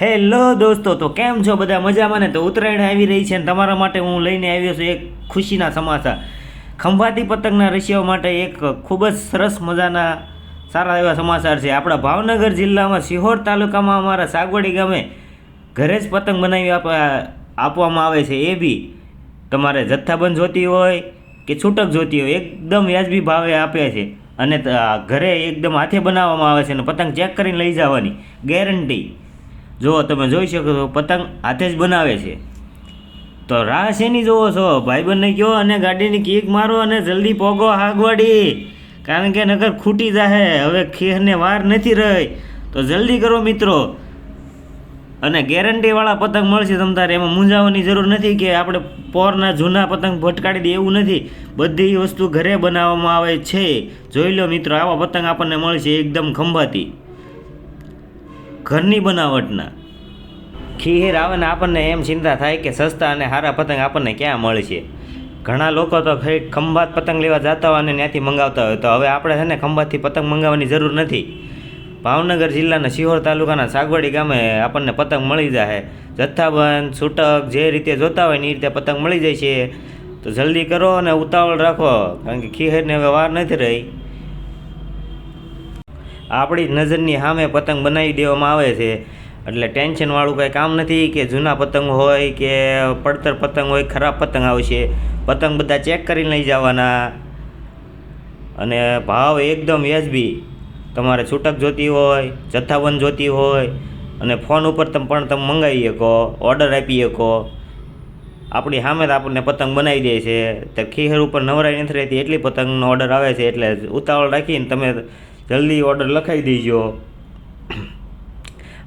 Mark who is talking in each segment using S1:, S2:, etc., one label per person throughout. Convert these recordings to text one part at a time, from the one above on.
S1: Hello દોસ્તો, તો કેમ છો બધા મજામાં ને? તો ઉત્તરાયણ આવી રહી છે અને તમારા માટે હું લઈને આવ્યો છું એક ખુશીના સમાચાર. ખંભાતી પતંગના રશિયાઓ માટે એક ખૂબ જ સરસ મજાના સારા એવા સમાચાર છે. આપણા ભાવનગર જિલ્લામાં સિહોર તાલુકામાં અમારા સાગવડી ગામે ઘરે જ પતંગ બનાવી આપવા આપવામાં આવે છે. એ બી તમારે જથ્થાબંધ જોતી હોય કે છૂટક જોતી હોય, એકદમ વ્યાજબી ભાવે આપે છે. અને ઘરે એકદમ હાથે બનાવવામાં આવે છે અને પતંગ ચેક કરીને લઈ જવાની ગેરંટી. જુઓ, તમે જોઈ શકો છો, પતંગ હાથે જ બનાવે છે. તો રાહ શેની જોવો છો? ભાઈબંધને કહો અને ગાડીની કીક મારો અને જલ્દી પોગો હાગવાડી કારણ કે નગર ખૂટી જાહે, હવે ખેરને વાર નથી રહી. તો જલ્દી કરો મિત્રો. અને ગેરંટીવાળા પતંગ મળશે તમ તારે, એમાં મૂંઝાવાની જરૂર નથી કે આપણે પોરના જૂના પતંગ ભટકાડી દે એવું નથી. બધી વસ્તુ ઘરે બનાવવામાં આવે છે. જોઈ લો મિત્રો, આવા પતંગ આપણને મળશે એકદમ ખંભાતી. ઘરની બનાવટના. ખીહેર આવે આપણને એમ ચિંતા થાય કે સસ્તા અને સારા પતંગ આપણને ક્યાં મળશે ઘણા લોકો તો ખરી ખંભાત પતંગ લેવા જતા હોય અને ત્યાંથી મંગાવતા હોય. તો હવે આપણે છે ને ખંભાતથી પતંગ મંગાવવાની જરૂર નથી. ભાવનગર જિલ્લાના શિહોર તાલુકાના સાગવાડી ગામે આપણને પતંગ મળી જાય જથ્થાબંધ છૂટક જે રીતે જોતા હોય ને એ રીતે પતંગ મળી જાય છે. તો જલ્દી કરો અને ઉતાવળ રાખો. કારણ કે ખીહેરને હવે વાર નથી રહી. આપણી નજરની સામે પતંગ બનાવી દેવામાં આવે છે. એટલે ટેન્શનવાળું કંઈ કામ નથી કે જૂના પતંગ હોય કે પડતર પતંગ હોય, ખરાબ પતંગ આવશે. પતંગ બધા ચેક કરીને લઈ જવાના. અને ભાવ એકદમ વ્યાજબી તમારે છૂટક જોતી હોય, જથ્થાબંધ જોતી હોય, અને ફોન ઉપર તમે, પણ તમે મંગાવી શકો, ઓર્ડર આપી શકો. આપણી સામે જ આપણને પતંગ બનાવી દે છે. તો ખીહર ઉપર નવરાઈ નથી રહેતી, એટલી પતંગનો ઓર્ડર આવે છે. એટલે ઉતાવળ રાખીને તમે જલ્દી ઓર્ડર લખાવી દેજો.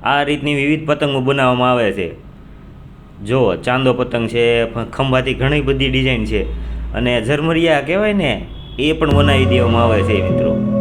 S1: આ રીતની વિવિધ પતંગો બનાવવામાં આવે છે. જો, ચાંદો પતંગ છે ખંભાથી ઘણી બધી ડિઝાઇન છે. અને ઝરમરિયા કહેવાય ને, એ પણ બનાવી દેવામાં આવે છે મિત્રો.